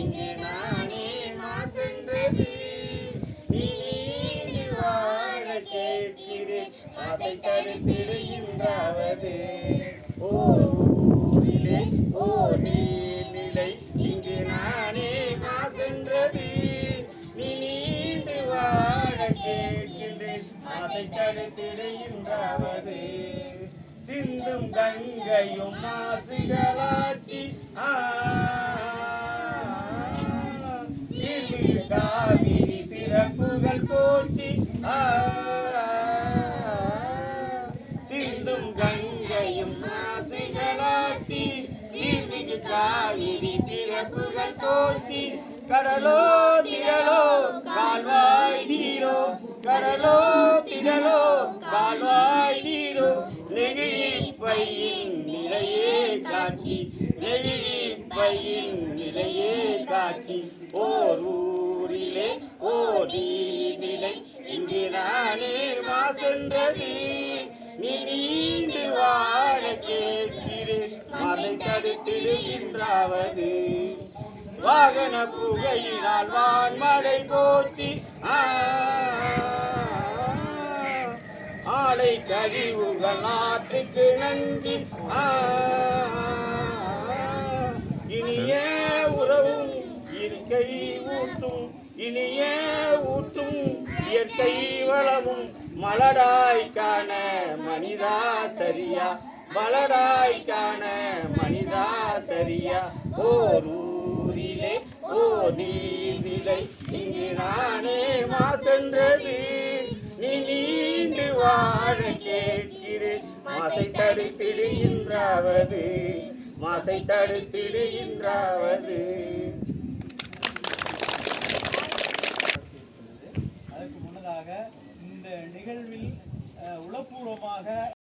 இங்கு நானே மாசென்றது. நீண்டு வாழ கேட்கிறேன் ஆசை தடுத்திடுகின்றாவது. ஓரிலே ஓ நீர்நிலை இங்கு நானே மாசென்றது. நீண்டு வாழ கேட்கின்றேன் ஆசை தடுத்திடுகின்றாவது. சிந்தும் கங்கையும் ஆசிகளாட்சி ஆ காவிரி சிறப்புகள் போற்றி. சிந்தும் கங்கையும் மாசுகளாட்சி சீர்மிகு காவிரி சிறப்புகள் போற்றி. கடலோ திடலோ கால்வாய் நீரோ. கடலோ திடலோ கால்வாய் நீரோ. நெகிழி பையின் நிலையே காட்சி. நெகிழி பையின் நிலையே காட்சி. ஓர் ஊரிலே நீர்நிலை மாசென்றது நீ நீண்டு வாழ கேட்கிறேன். அதை தடுத்திடுகின்றாவது. வாகன புகையினால் வான்மழை போச்சு. ஆ, ஆலை கழிவுகள் நாட்டுக்கு நன்றி ஆ, ஊட்டும் இனிய ஊட்டும் இயற்கை வளமும் மலடாய் காண மனிதா சரியா? மலடாய் காண மனிதா சரியா? ஓர் ஊரிலே ஓ நீர்நிலை இங்கு நானே மாசென்றது. நீ நீண்டு வாழ கேட்கிறேன் மாசை தடுத்திடுகின்றாவது மாசை தடுத்திடுகின்றாவது அதற்கு இந்த நிகழ்வில் உளப்பூர்வமாக